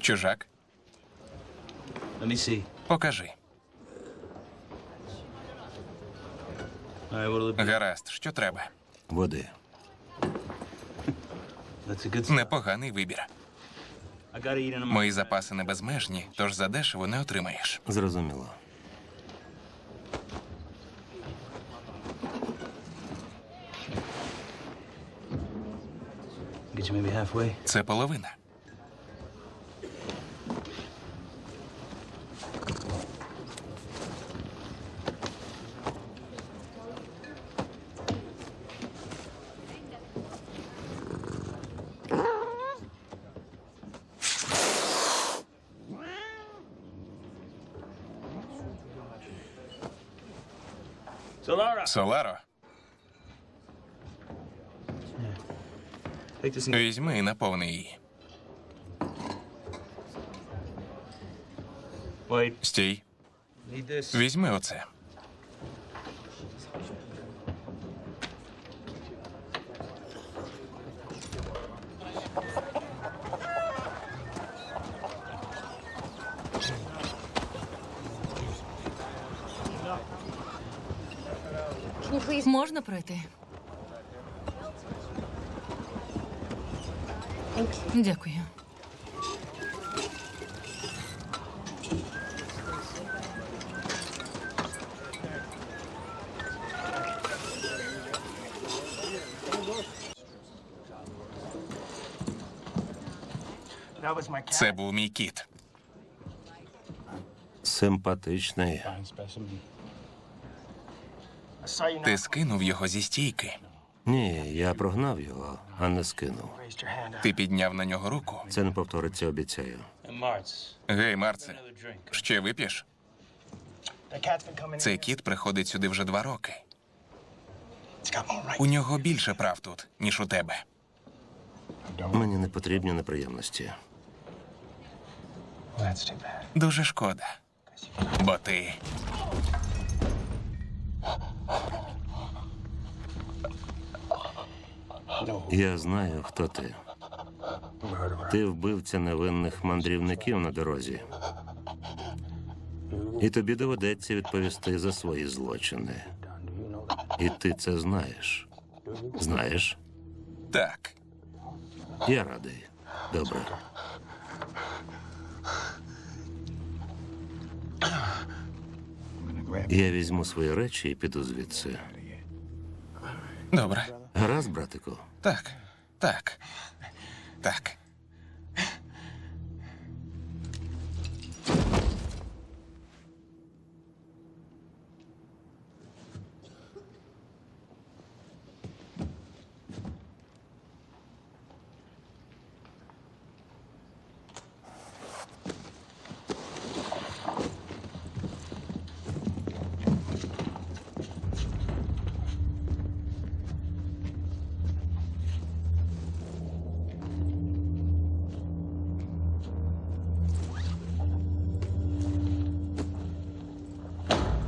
Чужак, покажи. Гаразд, що треба. Води. Непоганий вибір. Мої запаси не безмежні, тож задешево не отримаєш. Зрозуміло. Це половина. Соларо, take this and візьми і наповни її. wait. Стій, Need this. візьми оце. Можна пройти? Дякую. Це був мій кіт. Симпатичний. Ти скинув його зі стійки. Ні, я прогнав його, а не скинув. Ти підняв на нього руку. Це не повториться, обіцяю. Гей, Марце, ще вип'єш? Цей кіт приходить сюди вже два роки. У нього більше прав тут, ніж у тебе. Мені не потрібні неприємності. Дуже шкода. Бо ти Я знаю, хто ти. Ти вбивця невинних мандрівників на дорозі. І тобі доведеться відповісти за свої злочини. І ти це знаєш. Знаєш? так. Я радий. Добре. Я візьму свої речі і піду звідси. Добре. Гаразд, братику. Так. Так. Так.